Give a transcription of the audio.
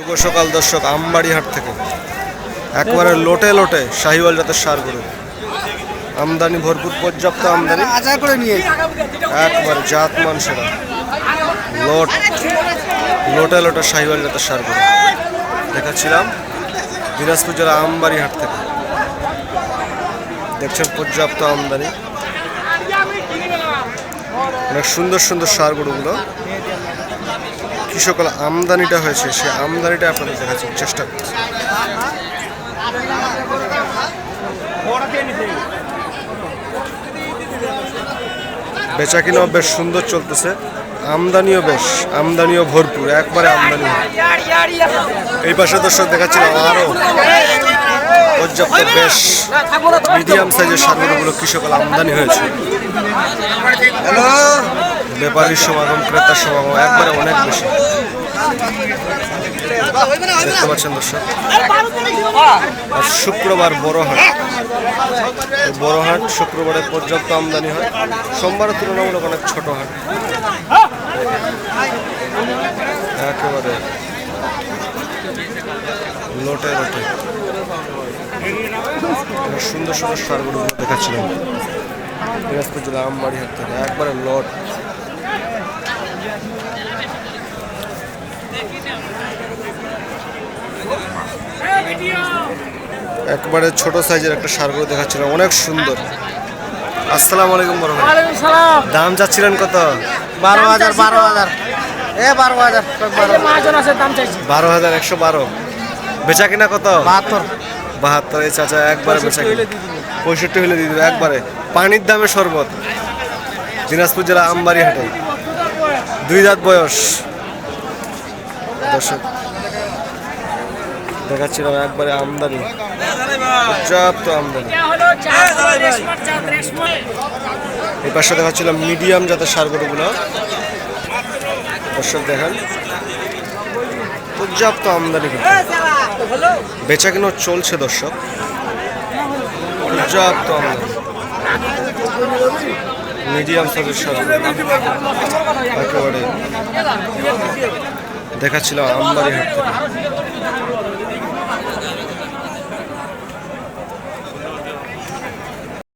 শুভ সকাল দর্শক আমবাড়ি হাট থেকে। একবারে লোটে লোটে শাহিওয়াল জাতের সার গরু। আমদানি ভরপুর পর্যাপ্ত আমদানি। আচার করে নিয়ে একবারে জাত মান সেরা। লোট লোটে লোটে শাহিওয়াল জাতের সার গরু। দেখাচ্ছিলাম দিনাজপুর জেলা আমবাড়ি হাট থেকে। দেখছেন পর্যাপ্ত আমদানি। অনেক সুন্দর সুন্দর সার গরুগুলো। কি সকল আমদানিটা হয়েছে, সে আমদানিটা আপনাদের দেখাচ্ছি, চেষ্টা করছি। বেচা কিনাও বেশ সুন্দর চলতেছে, আমদানিও বেশ, আমদানিও ভরপুর, একবারে আমদানি। এই পাশে দর্শক দেখাচ্ছিলাম আরও। পর্যাপ্ত বেশ মিডিয়াম সাইজের সারগুলো কি সকল আমদানি হয়েছে। ব্যাপারীর সমাগম ক্রেতার সমাগম একবারে অনেক বেশি। দেখতে পাচ্ছেন দর্শক আর শুক্রবার বড় হাট বড় হাট শুক্রবারে পর্যাপ্ত আমদানি হয়। সোমবারের তুলনামূলক অনেক ছোট হাট। একেবারে লোটে লোটে। সুন্দর সুন্দর সারগুলো দেখাচ্ছিলাম। দিনাজপুর জেলা আমবাড়ি হাট থেকে একবারে লট। একবারে ছোট সাইজের একটা সারগুলো দেখাচ্ছিলাম অনেক সুন্দর। আসসালামু আলাইকুম বড় দাম যাচ্ছিলেন কত? বারো হাজার বারো হাজার। এ বারো হাজার বারো মহাজন আছে দাম চাইছি। বারো হাজার একশো বারো। বেচা কিনা কত? বাহাত্তর। বাহাত্তর এই চাচা একবারে বেচা কিনা। পঁয়ষট্টি হলে দিয়ে দেবে একবারে। পানির দামে শরবত। দিনাজপুর জেলা আমবাড়ি হাটে দুই দাঁত বয়স। দর্শক দেখাচ্ছিলাম একবারে আমদানি। পর্যাপ্ত আমদানি। এই পাশে দেখাচ্ছিলাম মিডিয়াম জাতের সারগরুগুলো দর্শক দেখেন, পর্যাপ্ত আমদানি বেচা কেন চলছে দর্শক। পর্যাপ্ত আমদানি। মিডিয়াম সাইজের সারগরু একেবারে দেখাচ্ছিলাম আমদানি হাট